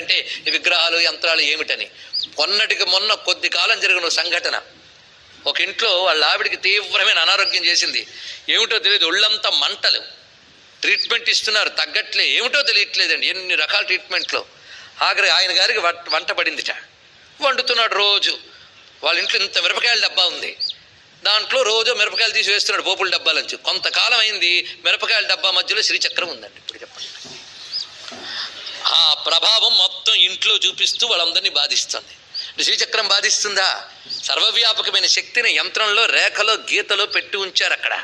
చెప్తున్నాడంటే ఈ విగ్రహాలు యంత్రాలు ఏమిటని. మొన్నటికి మొన్న కొద్ది కాలం జరిగిన సంఘటన. ఒక ఇంట్లో వాళ్ళ ఆవిడికి తీవ్రమైన అనారోగ్యం చేసింది. ఏమిటో తెలియదు ఒళ్ళంతా మంటలు. ట్రీట్మెంట్ ఇస్తున్నారు తగ్గట్లే. ఏమిటో తెలియట్లేదండి ఎన్ని రకాల ట్రీట్మెంట్లో. ఆఖరి ఆయన గారికి వంట వంట పడిందిట. వండుతున్నాడు రోజు. వాళ్ళ ఇంట్లో ఇంత మిరపకాయల డబ్బా ఉంది. దాంట్లో రోజు మిరపకాయలు తీసి వేస్తున్నాడు పోపుల డబ్బాలోంచి. కొంతకాలం అయింది మిరపకాయల డబ్బా మధ్యలో శ్రీచక్రం ఉందండి. ఇప్పుడు చెప్పండి. ఆ ప్రభావం మొత్తం ఇంట్లో చూపిస్తూ వాళ్ళందరినీ బాధిస్తుంది. శ్రీచక్రం బాధిస్తుందా? సర్వవ్యాపకమైన శక్తిని యంత్రంలో రేఖలో గీతలో పెట్టి ఉంచారు అక్కడ.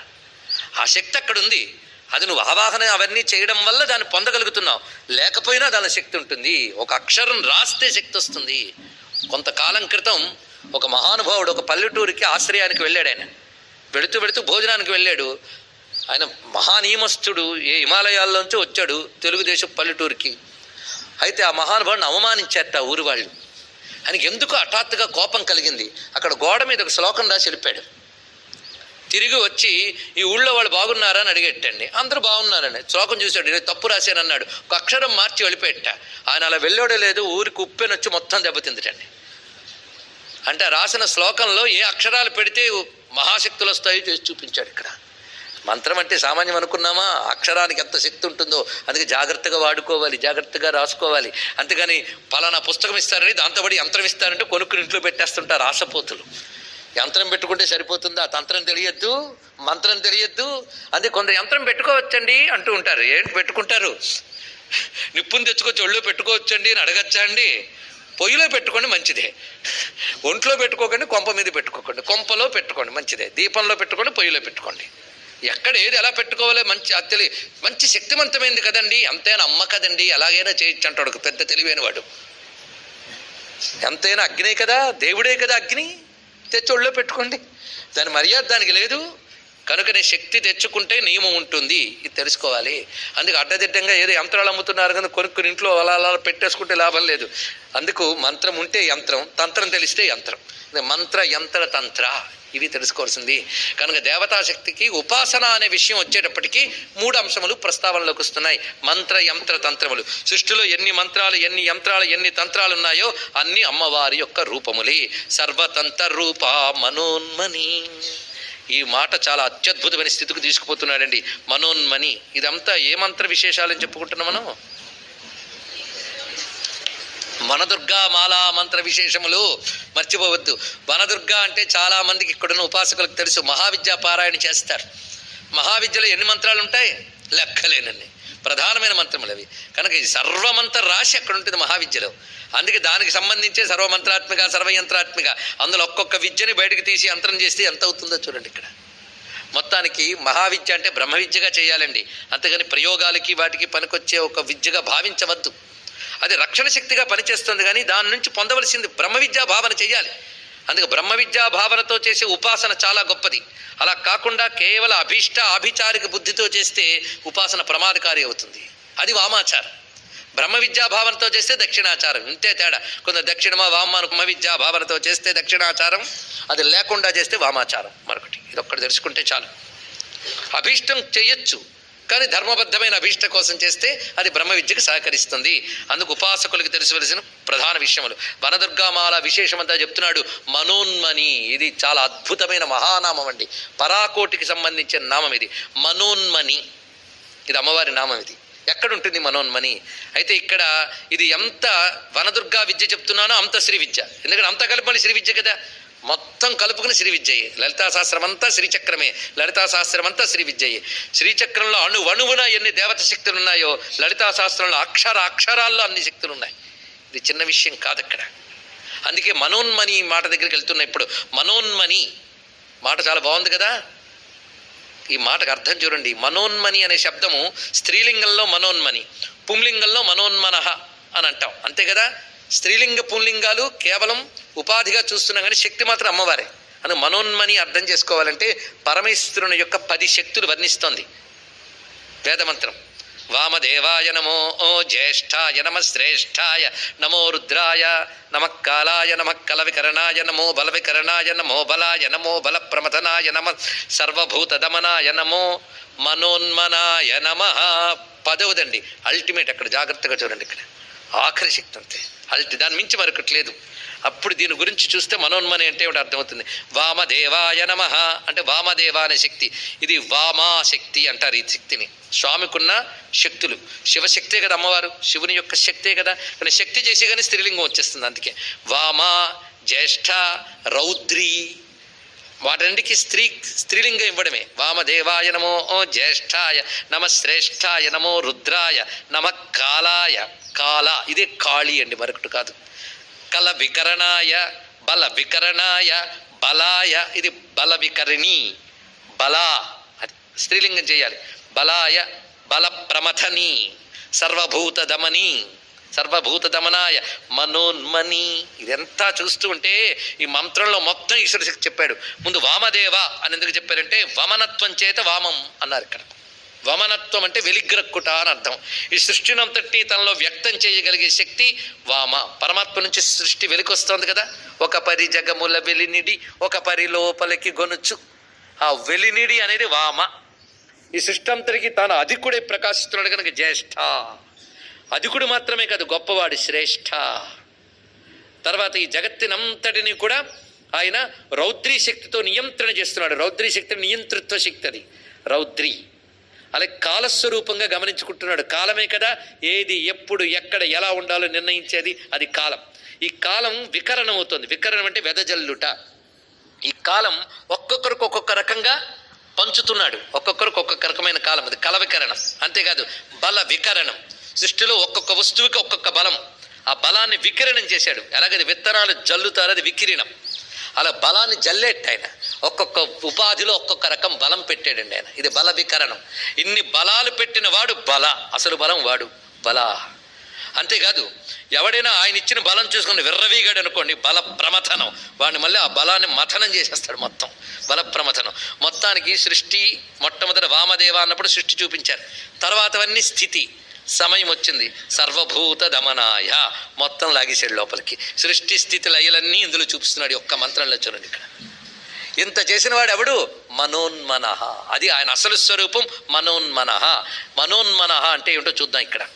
ఆ శక్తి అక్కడ ఉంది అది నువ్వు ఆవాహన అవన్నీ చేయడం వల్ల దాన్ని పొందగలుగుతున్నావు. లేకపోయినా దాని శక్తి ఉంటుంది. ఒక అక్షరం రాస్తే శక్తి వస్తుంది. కొంతకాలం క్రితం ఒక మహానుభావుడు ఒక పల్లెటూరికి ఆశ్రయానికి వెళ్ళాడు ఆయన. వెళుతూ వెళుతూ భోజనానికి వెళ్ళాడు. ఆయన మహానియమస్తుడు ఏ హిమాలయాల్లోంచి వచ్చాడు తెలుగుదేశం పల్లెటూరికి. అయితే ఆ మహానుభావుని అవమానించారట ఊరి వాళ్ళు. ఆయనకి ఎందుకు హఠాత్తుగా కోపం కలిగింది. అక్కడ గోడ మీద ఒక శ్లోకం రాసి వెళ్ళిపోయాడు. తిరిగి వచ్చి ఈ ఊళ్ళో వాళ్ళు బాగున్నారా అని అడిగేటండి. అందరూ బాగున్నారని. శ్లోకం చూశాడు. నేను తప్పు రాశానన్నాడు ఒక అక్షరం మార్చి వెళ్ళిపోయేట. ఆయన అలా వెళ్ళోడే లేదు ఊరికి ఉప్పెనొచ్చి మొత్తం దెబ్బతిందిటండి. అంటే ఆ రాసిన శ్లోకంలో ఏ అక్షరాలు పెడితే మహాశక్తులు వస్తాయో చేసి చూపించాడు ఇక్కడ. మంత్రం అంటే సామాన్యం అనుకున్నామా? అక్షరానికి ఎంత శక్తి ఉంటుందో అందుకే జాగ్రత్తగా వాడుకోవాలి జాగ్రత్తగా రాసుకోవాలి. అంతేగాని పలానా పుస్తకం ఇస్తారని దాంతోబడి యంత్రం ఇస్తారంటే కొనుక్కుని ఇంట్లో పెట్టేస్తుంటారు ఆశపోతులు. యంత్రం పెట్టుకుంటే సరిపోతుందా? తంత్రం తెలియద్దు మంత్రం తెలియద్దు. అదే కొందరు యంత్రం పెట్టుకోవచ్చండి అంటూ ఉంటారు. ఏంటి పెట్టుకుంటారు? నిప్పుని తెచ్చుకొచ్చి ఒళ్ళో పెట్టుకోవచ్చండి అని అడగచ్చండి పొయ్యిలో పెట్టుకోండి మంచిదే. ఒంట్లో పెట్టుకోకండి కొంప మీద పెట్టుకోకండి. కొంపలో పెట్టుకోండి మంచిదే. దీపంలో పెట్టుకోండి పొయ్యిలో పెట్టుకోండి. ఎక్కడ ఏది ఎలా పెట్టుకోవాలి మంచి అది తెలి మంచి శక్తివంతమైంది కదండి. అంతైనా అమ్మ కదండి. ఎలాగైనా చేయొచ్చు అంటాడు. ఒక పెద్ద తెలివైన వాడు ఎంతైనా అగ్నే కదా దేవుడే కదా అగ్ని. తెచ్చి ఒళ్ళో పెట్టుకోండి. దాని మర్యాద దానికి లేదు. కనుకనే శక్తి తెచ్చుకుంటే నియమం ఉంటుంది. ఇది తెలుసుకోవాలి. అందుకు అడ్డదిడ్డంగా ఏదో యంత్రాలు అమ్ముతున్నారు కానీ కొనుక్కుని ఇంట్లో అలా అలా పెట్టేసుకుంటే లాభం లేదు. అందుకు మంత్రం ఉంటే యంత్రం తంత్రం తెలిస్తే యంత్రం. ఇది మంత్ర యంత్ర తంత్ర. ఇవి తెలుసుకోవాల్సింది. కనుక దేవతాశక్తికి ఉపాసన అనే విషయం వచ్చేటప్పటికీ మూడు అంశములు ప్రస్తావనలోకి వస్తున్నాయి. మంత్ర యంత్ర తంత్రములు. సృష్టిలో ఎన్ని మంత్రాలు ఎన్ని యంత్రాలు ఎన్ని తంత్రాలు ఉన్నాయో అన్ని అమ్మవారి యొక్క రూపములే. సర్వతంత్ర రూప మనోన్మని. ఈ మాట చాలా అత్యద్భుతమైన స్థితికి తీసుకుపోతున్నాడండి. మనోన్మని. ఇదంతా ఏ మంత్ర విశేషాలని చెప్పుకుంటున్నాం మనం? వనదుర్గా మాలా మంత్ర విశేషములు మర్చిపోవద్దు. వనదుర్గా అంటే చాలా మందికి ఇక్కడున్న ఉపాసకులకు తెలుసు. మహావిద్య పారాయణ చేస్తారు. మహావిద్యలో ఎన్ని మంత్రాలు ఉంటాయి? లెక్కలేనన్ని. ప్రధానమైన మంత్రములు అవి. కనుక ఈ సర్వమంత్ర రాశి అక్కడ ఉంటుంది మహావిద్యలో. అందుకే దానికి సంబంధించే సర్వమంత్రాత్మిక సర్వయంత్రాత్మిక. అందులో ఒక్కొక్క విద్యని బయటకు తీసి యంత్రం చేస్తే ఎంత అవుతుందో చూడండి ఇక్కడ. మొత్తానికి మహావిద్య అంటే బ్రహ్మ విద్యగా చేయాలండి. అంతేగాని ప్రయోగాలకి వాటికి పనికొచ్చే ఒక విద్యగా భావించవద్దు. అది రక్షణ శక్తిగా పనిచేస్తుంది కానీ దాని నుంచి పొందవలసింది బ్రహ్మ విద్యా భావన చేయాలి. అందుకే బ్రహ్మ విద్యా భావనతో చేసే ఉపాసన చాలా గొప్పది. అలా కాకుండా కేవల అభీష్ట అభిచారిక బుద్ధితో చేస్తే ఉపాసన ప్రమాదకారి అవుతుంది. అది వామాచారం. బ్రహ్మ విద్యా భావనతో చేస్తే దక్షిణాచారం. ఇంతే తేడా. కొందరు దక్షిణమా వామ బ్రహ్మ విద్యా భావనతో చేస్తే దక్షిణాచారం. అది లేకుండా చేస్తే వామాచారం. మరొకటి. ఇది ఒక్కటి తెలుసుకుంటే చాలు. అభీష్టం చేయొచ్చు. కానీ ధర్మబద్ధమైన అభీష్ట కోసం చేస్తే అది బ్రహ్మ విద్యకు సహకరిస్తుంది. అందుకు ఉపాసకులకు తెలుసువలసిన ప్రధాన విషయములు. వనదుర్గామాల విశేషమంతా చెప్తున్నాడు. మనోన్మని. ఇది చాలా అద్భుతమైన మహానామం అండి. పరాకోటికి సంబంధించిన నామం ఇది. మనోన్మని. ఇది అమ్మవారి నామం ఇది. ఎక్కడుంటుంది మనోన్మని? అయితే ఇక్కడ ఇది ఎంత వనదుర్గా విద్య చెప్తున్నానో అంత శ్రీ విద్య. ఎందుకంటే అంత కలిపి మళ్ళీ శ్రీ విద్య కదా. మొత్తం కలుపుకుని శ్రీ విద్యయే. లలితా శాస్త్రం అంతా శ్రీచక్రమే లలితా సహస్రమంతా అంతా శ్రీ విద్యయే శ్రీచక్రంలో అణు అణువున ఎన్ని దేవత శక్తులు ఉన్నాయో లలితా శాస్త్రంలో అక్షర అక్షరాల్లో అన్ని శక్తులు ఉన్నాయి ఇది చిన్న విషయం కాదు అక్కడ అందుకే మనోన్మని మాట దగ్గరికి వెళ్తున్నా ఇప్పుడు మనోన్మని మాట చాలా బాగుంది కదా? ఈ మాటకు అర్థం చూడండి. మనోన్మని అనే శబ్దము స్త్రీలింగంలో మనోన్మని పుంలింగంలో మనోన్మనః అని అంటాం. అంతే కదా? స్త్రీలింగ పుంలింగాలు కేవలం ఉపాధిగా చూస్తున్నాం కానీ శక్తి మాత్రం అమ్మవారే. అని మనోన్మని అర్థం చేసుకోవాలంటే పరమేశ్వరుని యొక్క పది శక్తులు వర్ణిస్తోంది. వేదమంత్రం. వామదేవాయ నమో ఓ జ్యేష్ఠాయ నమ శ్రేష్ఠాయ నమో రుద్రాయ నమ కాలాయ నమ కలవికరణాయ నమో బలవికరణాయ నమో బలాయ నమో బలప్రమథనాయ నమ సర్వభూతదమనాయ నమో మనోన్మనాయ నమ. పదవదండి. అల్టిమేట్ అక్కడ జాగ్రత్తగా చూడండి ఇక్కడ. ఆఖరి శక్తి అంతే. అది దాని మించి మరొకటి లేదు. అప్పుడు దీని గురించి చూస్తే మనోన్మని అంటే ఏమిటి అర్థమవుతుంది. వామదేవాయ నమ అంటే వామదేవ అనే శక్తి. ఇది వామా శక్తి అంటారు ఈ శక్తిని. స్వామికున్న శక్తులు. శివశక్తే కదా అమ్మవారు. శివుని యొక్క శక్తే కదా. కానీ శక్తి చేసి కానీ స్త్రీలింగం వచ్చేస్తుంది అందుకే. వామ జ్యేష్ఠ రౌద్రి వాటన్నిటికి స్త్రీ స్త్రీలింగం ఇవ్వడమే. వామదేవాయ నమో జ్యేష్ఠాయ నమ శ్రేష్ఠాయ నమో రుద్రాయ నమ కాలాయ కాల ఇదే కాళి అండి మరొకటి కాదు. కల వికరణాయ బల వికరణాయ బలాయ ఇది బల వికరణి బలా అది స్త్రీలింగం చేయాలి. బలాయ బల ప్రమథని సర్వభూత దమని సర్వభూత దమనాయ మనోన్మని. ఇదంతా చూస్తూ ఉంటే ఈ మంత్రంలో మొత్తం ఈశ్వర శక్తి చెప్పాడు. ముందు వామదేవ అని ఎందుకు చెప్పారంటే వమనత్వం చేత వామం అన్నారు ఇక్కడ. వమనత్వం అంటే వెలిగ్రక్కుట అని అర్థం. ఈ సృష్టినంతటి తనలో వ్యక్తం చేయగలిగే శక్తి వామ. పరమాత్మ నుంచి సృష్టి వెలికొస్తోంది కదా. ఒక పరి జగముల వెలినిడి ఒక పరి లోపలికి గొనుచు. ఆ వెలినిడి అనేది వామ. ఈ సృష్టి అంతటికి తాను అధికుడే ప్రకాశిస్తున్నాడు కనుక జ్యేష్ఠ. అధికుడు మాత్రమే కాదు గొప్పవాడు శ్రేష్ఠ. తర్వాత ఈ జగత్తినంతటిని కూడా ఆయన రౌద్రీ శక్తితో నియంత్రణ చేస్తున్నాడు. రౌద్రీ శక్తి నియంతృత్వ శక్తి అది. రౌద్రి. అలాగే కాలస్వరూపంగా గమనించుకుంటున్నాడు. కాలమే కదా ఏది ఎప్పుడు ఎక్కడ ఎలా ఉండాలో నిర్ణయించేది అది కాలం. ఈ కాలం వికరణం అవుతుంది వికరణం అంటే వెదజల్లుట. ఈ కాలం ఒక్కొక్కరికి ఒక్కొక్క రకంగా పంచుతున్నాడు. ఒక్కొక్కరికి ఒక్కొక్క రకమైన కాలం. అది కల వికరణం అంతేకాదు బల వికరణం. సృష్టిలో ఒక్కొక్క వస్తువుకి ఒక్కొక్క బలం. ఆ బలాన్ని వికిరణం చేశాడు. ఎలాగది? విత్తనాలు జల్లుతారు అది వికిరణం. అలా బలాన్ని జల్లేట్టు ఆయన. ఒక్కొక్క ఉపాధిలో ఒక్కొక్క రకం బలం పెట్టాడండి ఆయన. ఇది బల వికరణం. ఇన్ని బలాలు పెట్టిన వాడు బల. అసలు బలం వాడు బల. అంతేకాదు ఎవడైనా ఆయన ఇచ్చిన బలం చూసుకుని విర్రవీగాడు అనుకోండి బల ప్రమథనం. వాడిని మళ్ళీ ఆ బలాన్ని మథనం చేసేస్తాడు మొత్తం. బల ప్రమథనం. మొత్తానికి సృష్టి మొట్టమొదటి వామదేవ అన్నప్పుడు సృష్టి చూపించారు. తర్వాతవన్నీ స్థితి. సమయం వచ్చింది సర్వభూత దమనాయ మొత్తం లాగేశాడు లోపలికి. సృష్టి స్థితి లయలన్నీ ఇందులో చూపిస్తున్నాడు ఒక్క మంత్రంలో చూడండి ఇక్కడ. ఇంత చేసిన వాడు ఎవడు? మనోన్మనః. అది ఆయన అసలు స్వరూపం మనోన్మనః. మనోన్మనః అంటే ఏమిటో చూద్దాం ఇక్కడ.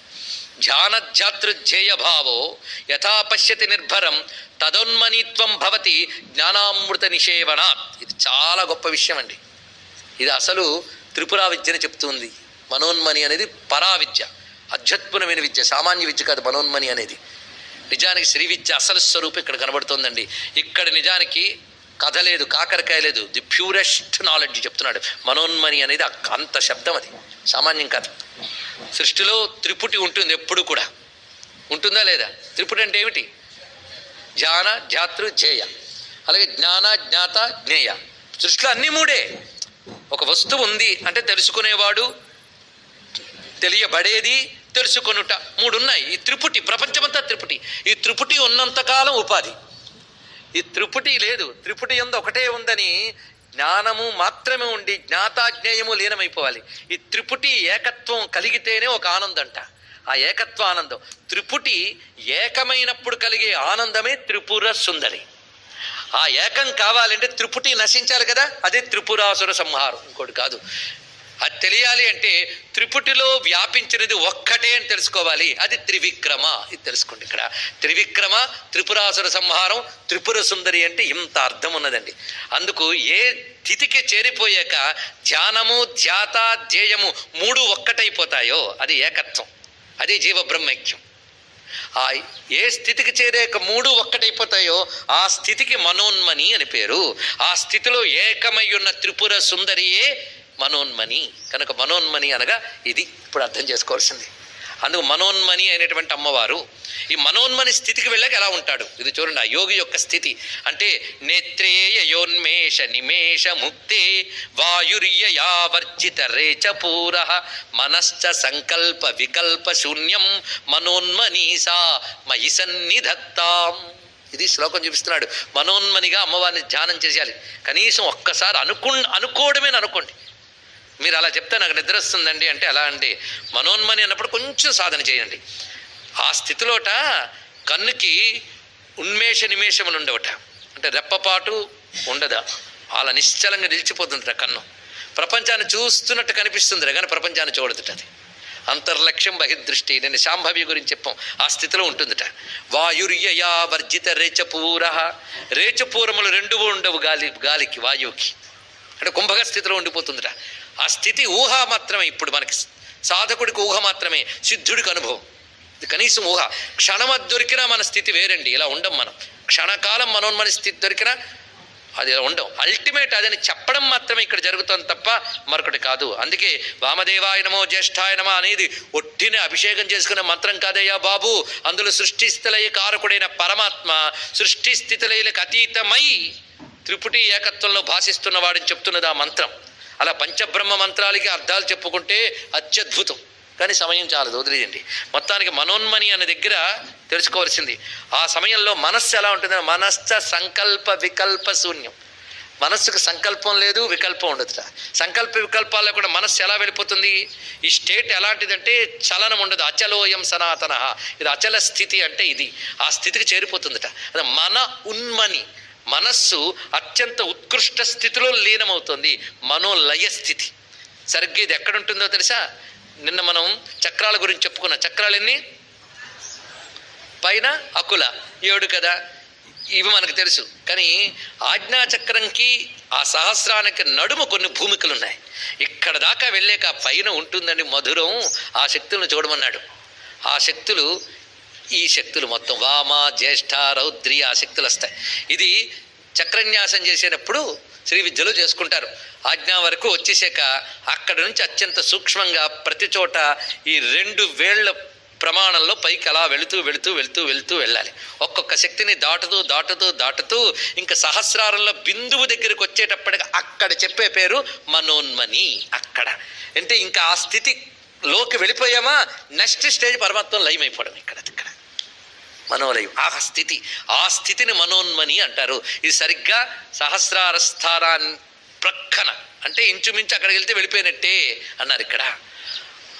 ధ్యానధ్యాతృధ్యేయ భావో యథా పశ్యతి నిర్భరం తదోన్మనిత్వం భవతి జ్ఞానామృత నిషేవనాత్ ఇది చాలా గొప్ప విషయం అండి. ఇది అసలు త్రిపురా విద్యని చెప్తుంది. మనోన్మని అనేది పరావిద్య. విద్య అధ్యాత్మమైన విద్య సామాన్య విద్య కాదు మనోన్మని అనేది. నిజానికి శ్రీ విద్య అసలు స్వరూపం ఇక్కడ కనబడుతోందండి. ఇక్కడ నిజానికి కథ లేదు కాకరకాయ లేదు. ది ప్యూరెస్ట్ నాలెడ్జ్ చెప్తున్నాడు. మనోన్మని అనేది అంత శబ్దం అది. సామాన్యం కథ సృష్టిలో త్రిపుటి ఉంటుంది ఎప్పుడు కూడా. ఉంటుందా లేదా? త్రిపుటి అంటే ఏమిటి? ధ్యాన జాతృ ధ్యేయ. అలాగే జ్ఞాన జ్ఞాత జ్ఞేయ. సృష్టిలో అన్ని మూడే. ఒక వస్తువు ఉంది అంటే తెలుసుకునేవాడు తెలియబడేది తెలుసుకొనుట. మూడు ఉన్నాయి ఈ త్రిపుటి ప్రపంచమంతా త్రిపుటి. ఈ త్రిపుటి ఉన్నంతకాలం ఉపాధి. ఈ త్రిపుటి లేదు. త్రిపుటి ఎందు ఒకటే ఉందని జ్ఞానము మాత్రమే ఉండి జ్ఞాతాజ్ఞేయము లీనమైపోవాలి. ఈ త్రిపుటి ఏకత్వం కలిగితేనే ఒక ఆనందంట. ఆ ఏకత్వ ఆనందం. త్రిపుటి ఏకమైనప్పుడు కలిగే ఆనందమే త్రిపుర సుందరి. ఆ ఏకం కావాలంటే త్రిపుటి నశించాలి కదా? అదే త్రిపురాసుర సంహారం. ఇంకోటి కాదు. అది తెలియాలి అంటే త్రిపుటిలో వ్యాపించినది ఒక్కటే అని తెలుసుకోవాలి. అది త్రివిక్రమ. ఇది తెలుసుకోండి ఇక్కడ. త్రివిక్రమ త్రిపురాసుర సంహారం త్రిపుర సుందరి అంటే ఇంత అర్థం ఉన్నదండి. అందుకు ఏ స్థితికి చేరిపోయాక ధ్యానము ధ్యాత ధ్యేయము మూడు ఒక్కటైపోతాయో అది ఏకత్వం. అది జీవ బ్రహ్మైక్యం ఆ ఏ స్థితికి చేరాక మూడు ఒక్కటైపోతాయో ఆ స్థితికి మనోన్మని అని పేరు. ఆ స్థితిలో ఏకమై ఉన్న త్రిపుర సుందరియే మనోన్మణి కనుక మనోన్మణి అనగా ఇది ఇప్పుడు అర్థం చేసుకోవాల్సింది. అందుకు మనోన్మని అయినటువంటి అమ్మవారు ఈ మనోన్మని స్థితికి వెళ్ళాక ఎలా ఉంటాడు? ఇది చూడండి ఆ యోగి యొక్క స్థితి. అంటే నేత్రేయోన్మేష నిమేష ముక్తే వాయుర్యయావర్జిత రేచపూర మనశ్చ సంకల్ప వికల్ప శూన్యం మనోన్మనీసా మయి సన్నిధత్తాం. ఇది శ్లోకం చూపిస్తున్నాడు. మనోన్మనిగా అమ్మవారిని ధ్యానం చేసేయాలి. కనీసం ఒక్కసారి అనుకు అనుకోవడమే అనుకోండి. మీరు అలా చెప్తే నాకు నిద్ర వస్తుందండి. అంటే ఎలా అండి? మనోన్మని అన్నప్పుడు కొంచెం సాధన చేయండి. ఆ స్థితిలోట కన్నుకి ఉన్మేష నిమేషములు ఉండవట. అంటే రెప్పపాటు ఉండదా? అలా నిశ్చలంగా నిలిచిపోతుందిట కన్ను. ప్రపంచాన్ని చూస్తున్నట్టు కనిపిస్తుందిరా కానీ ప్రపంచాన్ని చూడదుట అది. అంతర్లక్ష్యం బహిర్దృష్టి. నేను శాంభవి గురించి చెప్పాం. ఆ స్థితిలో ఉంటుందిట. వాయుర్యయా వర్జిత రేచపూర. రేచపూరములు రెండు ఉండవు గాలి గాలికి వాయువుకి. అంటే కుంభక స్థితిలో ఉండిపోతుందిట. ఆ స్థితి ఊహ మాత్రమే. ఇప్పుడు మనకి సాధకుడికి ఊహ మాత్రమే సిద్ధుడికి అనుభవం. ఇది కనీసం ఊహ. క్షణం దొరికినా మన స్థితి వేరండి. ఇలా ఉండం మనం. క్షణకాలం మనోన్మన స్థితి దొరికినా అది ఇలా ఉండం. అల్టిమేట్ అదని చెప్పడం మాత్రమే ఇక్కడ జరుగుతుంది తప్ప మరొకటి కాదు. అందుకే వామదేవాయనమో జ్యేష్ఠాయనమో అనేది ఒట్టిన అభిషేకం చేసుకునే మంత్రం కాదయ్యా బాబు. అందులో సృష్టి స్థితిలయ కారకుడైన పరమాత్మ సృష్టి స్థితిలయలకు అతీతమై త్రిపుటి ఏకత్వంలో భాషిస్తున్నవాడని చెప్తున్నది ఆ మంత్రం. అలా పంచబ్రహ్మ మంత్రాలకి అర్థాలు చెప్పుకుంటే అత్యద్భుతం. కానీ సమయం చాలదు వదిలేయండి. మొత్తానికి మనోన్మని అనే దగ్గర తెలుసుకోవాల్సింది. ఆ సమయంలో మనస్సు ఎలా ఉంటుంది? మనశ్చ సంకల్ప వికల్ప శూన్యం. మనస్సుకు సంకల్పం లేదు వికల్పం ఉండదుట సంకల్ప వికల్పాల్లో కూడా మనస్సు ఎలా వెళ్ళిపోతుంది? ఈ స్టేట్ ఎలాంటిదంటే చలనం ఉండదు. అచలోయం సనాతన. ఇది అచల స్థితి అంటే ఇది. ఆ స్థితికి చేరిపోతుందట. అది మన ఉన్మని. మనస్సు అత్యంత ఉత్కృష్ట స్థితిలో లీనమవుతుంది మనోలయ స్థితి. సరిగ్గా ఇది ఎక్కడుంటుందో తెలుసా? నిన్న మనం చక్రాల గురించి చెప్పుకున్నాం. చక్రాలు ఎన్ని? పైన అకుల. ఏడు కదా? ఇవి మనకు తెలుసు. కానీ ఆజ్ఞాచక్రంకి ఆ సహస్రానికి నడుము కొన్ని భూమికలు ఉన్నాయి ఇక్కడ దాకా వెళ్ళాక పైన ఉంటుందని మధురం ఆ శక్తులను చూడమన్నాడు. ఆ శక్తులు ఈ శక్తులు మొత్తం. వామ జ్యేష్ఠ రౌద్రి ఆ శక్తులు వస్తాయి. ఇది చక్రన్యాసం చేసేటప్పుడు శ్రీ విద్యలో చేసుకుంటారు. ఆజ్ఞా వరకు వచ్చేసాక అక్కడ నుంచి అత్యంత సూక్ష్మంగా ప్రతి చోట ఈ రెండు వేళ్ళ ప్రమాణంలో పైకి అలా వెళుతూ వెళుతూ వెళుతూ వెళుతూ వెళ్ళాలి. ఒక్కొక్క శక్తిని దాటుతూ దాటుతూ దాటుతూ ఇంకా సహస్రారంలో బిందువు దగ్గరికి వచ్చేటప్పటికి అక్కడ చెప్పే పేరు మనోన్మని అక్కడ. అంటే ఇంకా ఆ స్థితి లోకి వెళ్ళిపోయామా? నెక్స్ట్ స్టేజ్ పరమాత్మ లయం అయిపోవడం ఇక్కడ. మనోలయం. ఆ స్థితి. ఆ స్థితిని మనోన్మని అంటారు. ఇది సరిగ్గా సహస్రార స్థానాన్ని ప్రక్కన. అంటే ఇంచుమించు అక్కడికి వెళ్తే వెళ్ళిపోయినట్టే అన్నారు ఇక్కడ.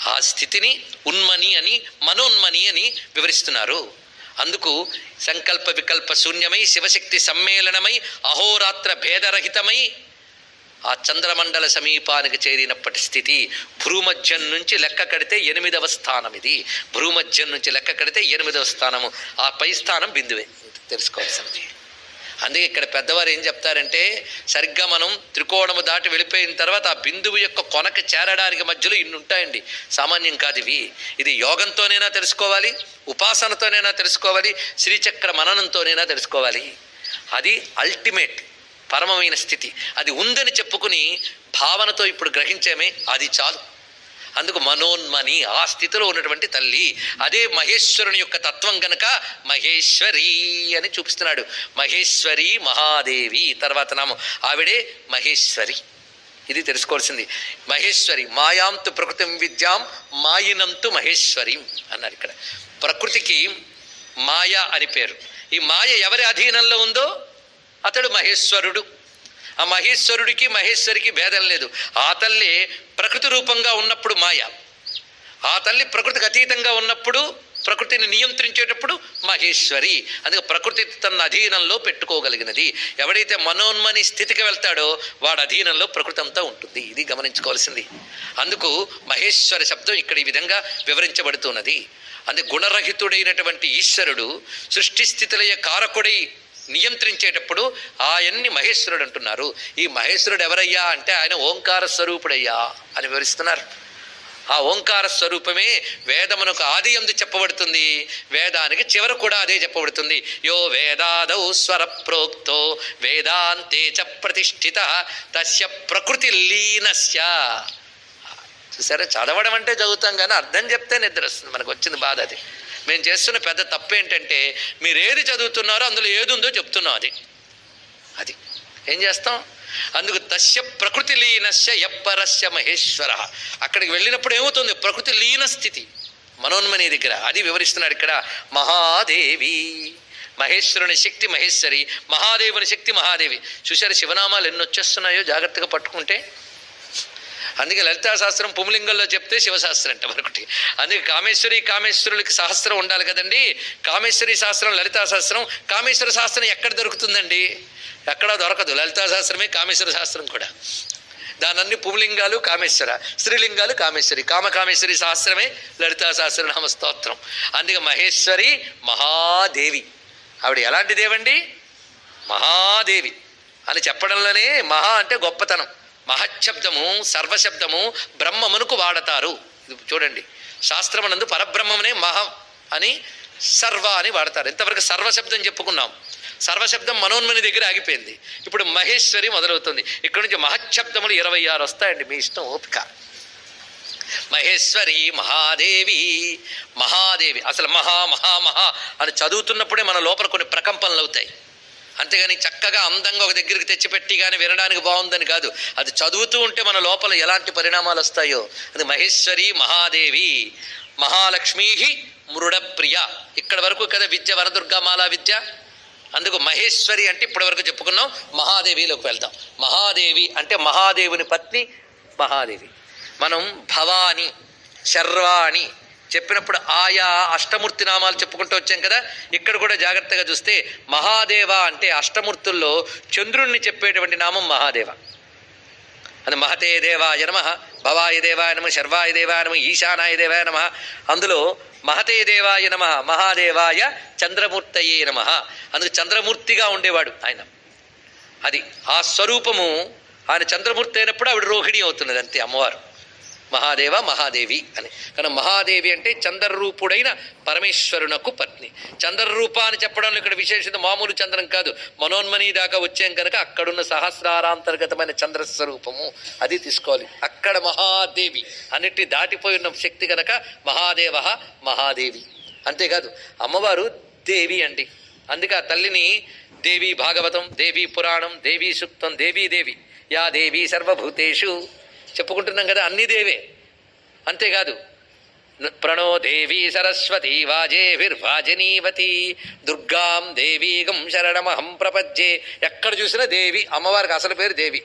ఆ స్థితిని ఉన్మని అని మనోన్మని అని వివరిస్తున్నారు. అందుకు సంకల్ప వికల్ప శూన్యమై శివశక్తి సమ్మేళనమై అహోరాత్ర భేదరహితమై ఆ చంద్రమండల సమీపానికి చేరినప్పటి స్థితి భ్రూమధ్యం నుంచి లెక్క కడితే ఎనిమిదవ స్థానం ఇది. భ్రూమధ్యం నుంచి లెక్క కడితే ఎనిమిదవ స్థానము. ఆ పై స్థానం బిందువే. తెలుసుకోవాల్సినది అందుకే ఇక్కడ పెద్దవారు ఏం చెప్తారంటే సరిగ్గా మనం త్రికోణము దాటి వెళ్ళిపోయిన తర్వాత ఆ బిందువు యొక్క కొనకు చేరడానికి మధ్యలో ఇన్ని ఉంటాయండి. సామాన్యం కాదు ఇవి. ఇది యోగంతోనైనా తెలుసుకోవాలి ఉపాసనతోనైనా తెలుసుకోవాలి శ్రీచక్ర మననంతోనైనా తెలుసుకోవాలి. అది అల్టిమేట్ పరమమైన స్థితి. అది ఉందని చెప్పుకుని భావనతో ఇప్పుడు గ్రహించామే అది చాలు. అందుకు మనోన్మని ఆ స్థితిలో ఉన్నటువంటి తల్లి అదే మహేశ్వరుని యొక్క తత్వం గనక మహేశ్వరి అని చూపిస్తున్నాడు. మహేశ్వరి మహాదేవి తర్వాత నామం. ఆవిడే మహేశ్వరి. ఇది తెలుసుకోవాల్సింది. మహేశ్వరి మాయాంతు ప్రకృతిం విద్యాం మాయినంతు మహేశ్వరి అన్నారు ఇక్కడ. ప్రకృతికి మాయ అని పేరు. ఈ మాయ ఎవరి అధీనంలో ఉందో అతడు మహేశ్వరుడు. ఆ మహేశ్వరుడికి మహేశ్వరికి భేదం లేదు. ఆ తల్లి ప్రకృతి రూపంగా ఉన్నప్పుడు మాయ. ఆ తల్లి ప్రకృతికి అతీతంగా ఉన్నప్పుడు ప్రకృతిని నియంత్రించేటప్పుడు మహేశ్వరి. అందుకే ప్రకృతి తన అధీనంలో పెట్టుకోగలిగినది. ఎవడైతే మనోన్మని స్థితికి వెళ్తాడో వాడు అధీనంలో ప్రకృతి అంతా ఉంటుంది. ఇది గమనించుకోవాల్సింది. అందుకు మహేశ్వర శబ్దం ఇక్కడ ఈ విధంగా వివరించబడుతున్నది. అందుకే గుణరహితుడైనటువంటి ఈశ్వరుడు సృష్టి స్థితులయ్యే కారకుడై నియంత్రించేటప్పుడు ఆయన్ని మహేశ్వరుడు అంటున్నారు. ఈ మహేశ్వరుడు ఎవరయ్యా అంటే ఆయన ఓంకార స్వరూపుడయ్యా అని వివరిస్తున్నారు. ఆ ఓంకార స్వరూపమే వేదమునకు ఆది ఎందు చెప్పబడుతుంది. వేదానికి చివర కూడా అదే చెప్పబడుతుంది. యో వేదాదౌ స్వర ప్రోక్తో వేదాంతే చ ప్రతిష్ఠిత తస్య ప్రకృతి లీనస్య చూసారా? చదవడం అంటే చదువుతాం కానీ అర్థం చెప్తే నిద్ర వస్తుంది. మనకు వచ్చింది బాధ అది. మేము చేస్తున్న పెద్ద తప్పు ఏంటంటే మీరు ఏది చదువుతున్నారో అందులో ఏది ఉందో చెప్తున్నాం అది. అది. ఏం చేస్తాం? అందుకు తస్య ప్రకృతి లీనస్య ఎప్పరస్య మహేశ్వర. అక్కడికి వెళ్ళినప్పుడు ఏమవుతుంది? ప్రకృతి లీన స్థితి. మనోన్మని దగ్గర. అది వివరిస్తున్నాడు ఇక్కడ మహాదేవి. మహేశ్వరుని శక్తి మహేశ్వరి. మహాదేవుని శక్తి మహాదేవి. చూశారు శివనామాలు ఎన్ని వచ్చేస్తున్నాయో జాగ్రత్తగా పట్టుకుంటే? అందుకే లలితా శాస్త్రం పుంలింగంలో చెప్తే శివశాస్త్రం అంట మరొకటి. అందుకే కామేశ్వరి కామేశ్వరులకి సహస్రం ఉండాలి కదండి. కామేశ్వరి శాస్త్రం లలితా శాస్త్రం కామేశ్వర శాస్త్రం ఎక్కడ దొరుకుతుందండి? ఎక్కడా దొరకదు. లలితా శాస్త్రమే కామేశ్వర శాస్త్రం కూడా. దానన్ని పుమలింగాలు కామేశ్వర. స్త్రీలింగాలు కామేశ్వరి. కామకామేశ్వరి సహస్రమే లలితా సహస్రనామ స్తోత్రం అందుకే మహేశ్వరి మహాదేవి. ఆవిడ ఎలాంటి దేవండి? మహాదేవి. అని చెప్పడంలోనే మహా అంటే గొప్పతనం. మహశబ్దము సర్వశబ్దము బ్రహ్మమునకు వాడతారు. ఇది చూడండి. శాస్త్రమునందు పరబ్రహ్మమునే మహం అని సర్వ అని వాడతారు. ఇంతవరకు సర్వశబ్దం చెప్పుకున్నాం. సర్వశబ్దం మనోన్మని దగ్గర ఆగిపోయింది. ఇప్పుడు మహేశ్వరి మొదలవుతుంది. ఇక్కడ నుంచి మహశబ్దములు ఇరవై ఆరు వస్తాయండి మీ ఇష్టం ఓపిక. మహేశ్వరి మహాదేవి మహాదేవి. అసలు మహా మహా మహా అని చదువుతున్నప్పుడే మన లోపల కొన్ని ప్రకంపనలు అవుతాయి. అంతేగాని చక్కగా అందంగా ఒక దగ్గరికి తెచ్చిపెట్టి కానీ వినడానికి బాగుందని కాదు. అది చదువుతూ ఉంటే మన లోపల ఎలాంటి పరిణామాలు వస్తాయో. అది మహేశ్వరి మహాదేవి మహాలక్ష్మీ మృడప్రియ. ఇక్కడ వరకు కదా విద్య వరదుర్గామాల విద్య? అందుకు మహేశ్వరి అంటే ఇప్పటి వరకు చెప్పుకున్నాం. మహాదేవిలోకి వెళ్తాం మహాదేవి అంటే మహాదేవుని పత్ని మహాదేవి. మనం భవాని శర్వాణి చెప్పినప్పుడు ఆయా అష్టమూర్తి నామాలు చెప్పుకుంటూ వచ్చాం కదా. ఇక్కడ కూడా జాగ్రత్తగా చూస్తే మహాదేవ అంటే అష్టమూర్తుల్లో చంద్రుణ్ణి చెప్పేటువంటి నామం మహాదేవ. అది మహతే దేవాయ నమ భవాయ దేవాయ నమ శర్వాయ దేవాయ నమ ఈశానాయ దేవాయ నమ. అందులో మహతే దేవాయ నమ మహాదేవాయ చంద్రమూర్తయే నమ. అందుకు చంద్రమూర్తిగా ఉండేవాడు ఆయన. అది ఆ స్వరూపము ఆయన చంద్రమూర్తి అయినప్పుడు ఆవిడ రోహిణి అవుతున్నది అంతే అమ్మవారు. మహాదేవ మహాదేవి అని. కానీ మహాదేవి అంటే చంద్రరూపుడైన పరమేశ్వరునకు పత్ని. చంద్రరూప అని చెప్పడంలో ఇక్కడ విశేషత మామూలు చంద్రం కాదు. మనోన్మని దాకా వచ్చాం కనుక అక్కడున్న సహస్రారాంతర్గతమైన చంద్రస్వరూపము అది తీసుకోవాలి. అక్కడ మహాదేవి. అన్నిటి దాటిపోయి ఉన్న శక్తి కనుక మహాదేవ మహాదేవి. అంతేకాదు అమ్మవారు దేవి అండి. అందుకే ఆ తల్లిని దేవి భాగవతం దేవి పురాణం దేవి సూక్తం దేవీ దేవి. యా దేవి సర్వభూతేషు. చెప్పుకుంటున్నాం కదా అన్ని దేవే. అంతేకాదు ప్రణో దేవి సరస్వతి వాజేభిర్వాజనీవతి దుర్గాం దేవీగం శరణమహం ప్రపజ్జే ఎక్కడ చూసినా దేవి అమ్మవారికి అసలు పేరు దేవి.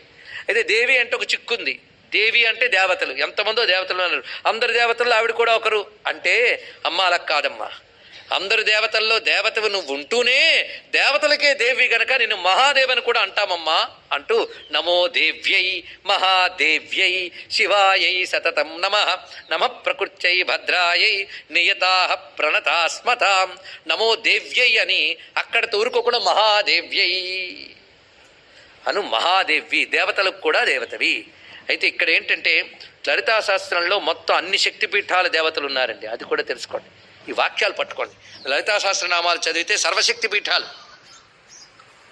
అయితే దేవి అంటే ఒక చిక్కుంది. దేవి అంటే దేవతలు. ఎంతమందో దేవతలు అన్నారు. అందరు దేవతల్లో ఆవిడ కూడా ఒకరు. అంటే అమ్మ అలా కాదమ్మా. అందరు దేవతల్లో దేవతవి నువ్వు ఉంటూనే దేవతలకే దేవి గనక నేను మహాదేవని కూడా అంటామమ్మా అంటూ నమో దేవ్యై మహాదేవ్యై శివాయై సతతం నమ. నమ ప్రకృత్యై భద్రాయై నియతా ప్రణతాస్మతాం. నమో దేవ్యై అని అక్కడ తూరుకోకుండా మహాదేవ్యై. అను మహాదేవి దేవతలకు కూడా దేవతవి. అయితే ఇక్కడ ఏంటంటే లలితాశాస్త్రంలో మొత్తం అన్ని శక్తిపీఠాల దేవతలు ఉన్నారండి. అది కూడా తెలుసుకోండి. ఈ వాక్యాలు పట్టుకోండి. లలితా సహస్రనామాలు చదివితే సర్వశక్తి పీఠాలు.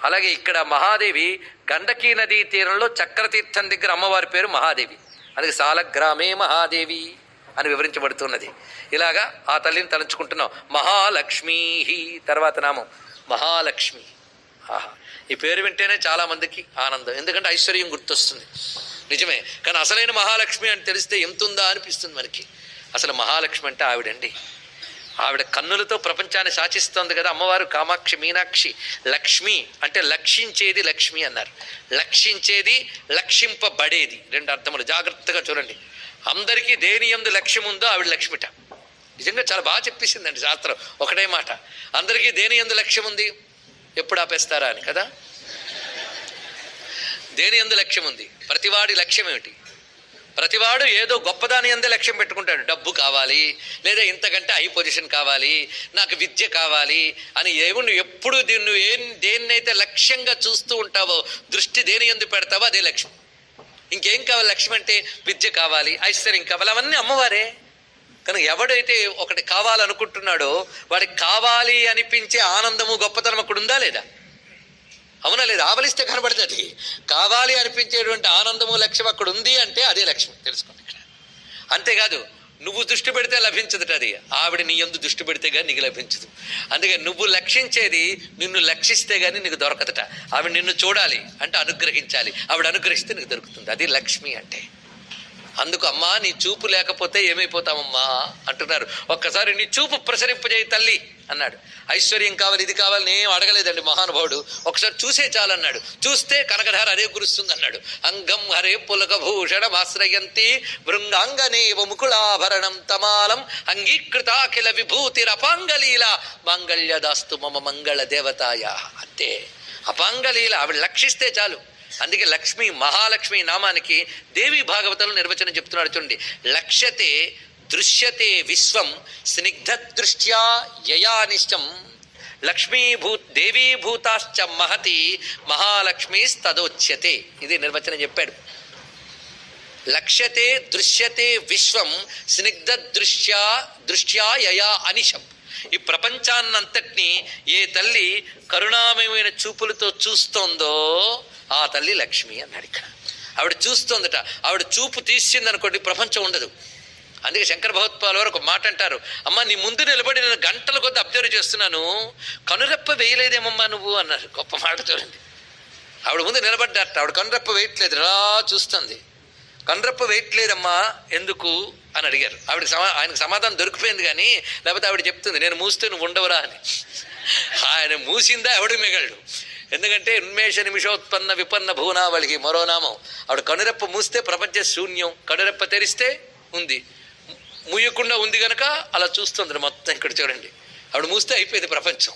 అలాగే ఇక్కడ మహాదేవి గండకీ నదీ తీరంలో చక్రతీర్థం దగ్గర అమ్మవారి పేరు మహాదేవి. అందుకే సాలగ్రామే మహాదేవి అని వివరించబడుతున్నది. ఇలాగా ఆ తల్లిని తలుచుకుంటున్నాం. మహాలక్ష్మీ తర్వాత నామం మహాలక్ష్మి. ఆహా. ఈ పేరు వింటేనే చాలామందికి ఆనందం. ఎందుకంటే ఐశ్వర్యం గుర్తొస్తుంది. నిజమే. కానీ అసలైన మహాలక్ష్మి అని తెలిస్తే ఎంతుందా అనిపిస్తుంది మనకి. అసలు మహాలక్ష్మి అంటే ఆవిడండి. ఆవిడ కన్నులతో ప్రపంచాన్ని శాసిస్తోంది కదా అమ్మవారు కామాక్షి మీనాక్షి లక్ష్మి అంటే లక్షించేది లక్ష్మి అన్నారు. లక్షించేది లక్షింపబడేది. రెండు అర్థములు. జాగ్రత్తగా చూడండి. అందరికీ దేని ఎందు లక్ష్యం ఉందో ఆవిడ లక్ష్మిట. నిజంగా చాలా బాగా చెప్పేసిందండి శాస్త్రం. ఒకటే మాట. అందరికీ దేని ఎందు లక్ష్యం ఉంది? ఎప్పుడు ఆపేస్తారా అని కదా? దేని ఎందు లక్ష్యం ఉంది? ప్రతివాడి లక్ష్యం ఏమిటి? ప్రతివాడు ఏదో గొప్పదాని అందే లక్ష్యం పెట్టుకుంటాడు. డబ్బు కావాలి లేదా ఇంతకంటే హై పొజిషన్ కావాలి నాకు విద్య కావాలి అని ఏమో ఎప్పుడు దీన్ని నువ్వు ఏం దేన్నైతే లక్ష్యంగా చూస్తూ ఉంటావో దృష్టి దేని ఎందు పెడతావో అదే లక్ష్యం. ఇంకేం కావాలి లక్ష్యం అంటే విద్య కావాలి ఐశ్వర్యం కావాలి అవన్నీ అమ్మవారే. కనుక ఎవడైతే ఒకటి కావాలనుకుంటున్నాడో వాడికి కావాలి అనిపించే ఆనందము గొప్పతనం అక్కడ ఉందా లేదా? అవునా లేదు? ఆవలిస్తే కనబడుతుంది. కావాలి అనిపించేటువంటి ఆనందము లక్ష్యం అక్కడ ఉంది అంటే అదే లక్ష్యం. తెలుసుకోండి ఇక్కడ. అంతేకాదు నువ్వు దృష్టి పెడితే లభించదుట అది ఆవిడ నీ ఎందు దృష్టి పెడితే కానీ నీకు లభించదు. అందుకే నువ్వు లక్షించేది నిన్ను లక్షిస్తే కానీ నీకు దొరకదట. ఆవిడ నిన్ను చూడాలి అంటే అనుగ్రహించాలి. ఆవిడ అనుగ్రహిస్తే నీకు దొరుకుతుంది. అది లక్ష్మి అంటే. అందుకు అమ్మా నీ చూపు లేకపోతే ఏమైపోతామమ్మా? అంటున్నారు. ఒక్కసారి నీ చూపు ప్రసరింపజేయి తల్లి అన్నాడు. ఐశ్వర్యం కావాలి ఇది కావాలి నేను అడగలేదండి మహానుభావుడు. ఒకసారి చూసే చాలన్నాడు చూస్తే కనకధార అదే కురుస్తుంది అన్నాడు. అంగం హరే పులక భూషణం ఆశ్రయంతి బృంగాంగనేవ ముకుళాభరణం తమాలం అంగీకృతాఖిల విభూతిరపాంగలీల మాంగళ్యదాస్తు మమ మంగళ దేవతాయ అంతే. అపాంగలీల ఆవిడ లక్షిస్తే చాలు. అందుకే లక్ష్మి మహాలక్ష్మి నామానికి దేవి భాగవతంలో నిర్వచనం చెప్తున్నాడు చూడండి. లక్ష్యతే దృశ్యతే విశ్వం స్నిగ్ధ దృష్ట్యా యయానిష్టం. లక్ష్మీభూ దేవీభూతాశ్చ మహతి మహాలక్ష్మీస్తదోచ్యతే. ఇది నిర్వచనం చెప్పాడు. లక్ష్యతే దృశ్యతే విశ్వం స్నిగ్ధ దృశ్యా దృష్ట్యా యయా అనిశం. ఈ ప్రపంచాన్నంతటినీ ఏ తల్లి కరుణామయమైన చూపులతో చూస్తోందో ఆ తల్లి లక్ష్మి అన్నాడు ఇక్కడ ఆవిడ చూస్తోందట. ఆవిడ చూపు తీసిందనుకోండి ప్రపంచం ఉండదు. అందుకే శంకర భగవత్పాల్ వారు ఒక మాట అంటారు. అమ్మ నీ ముందు నిలబడి నేను గంటల కొద్ది అబ్జర్వ్ చేస్తున్నాను. కనురెప్ప వేయలేదేమమ్మా నువ్వు? అన్నారు. గొప్ప మాట చూడండి. ఆవిడ ముందు నిలబడ్డారట. ఆవిడ కనురెప్ప వేయట్లేదు. రా చూస్తుంది. కనురెప్ప వేయట్లేదమ్మా ఎందుకు? అని అడిగారు. ఆవిడ సమా ఆయనకు సమాధానం దొరికిపోయింది కానీ లేకపోతే ఆవిడ చెప్తుంది నేను మూస్తే నువ్వు ఉండవురా అని. ఆయన మూసిందా ఎవడు మిగలడు. ఎందుకంటే ఉన్మేష నిమిషోత్పన్న విపన్న భూనావళికి మరో నామం. ఆవిడ కనురెప్ప మూస్తే ప్రపంచ శూన్యం కనురెప్ప తెరిస్తే ఉంది. ముయ్యకుండా ఉంది గనక అలా చూస్తుంది మొత్తం ఇక్కడ చూడండి. ఆవిడ మూస్తే అయిపోయింది ప్రపంచం.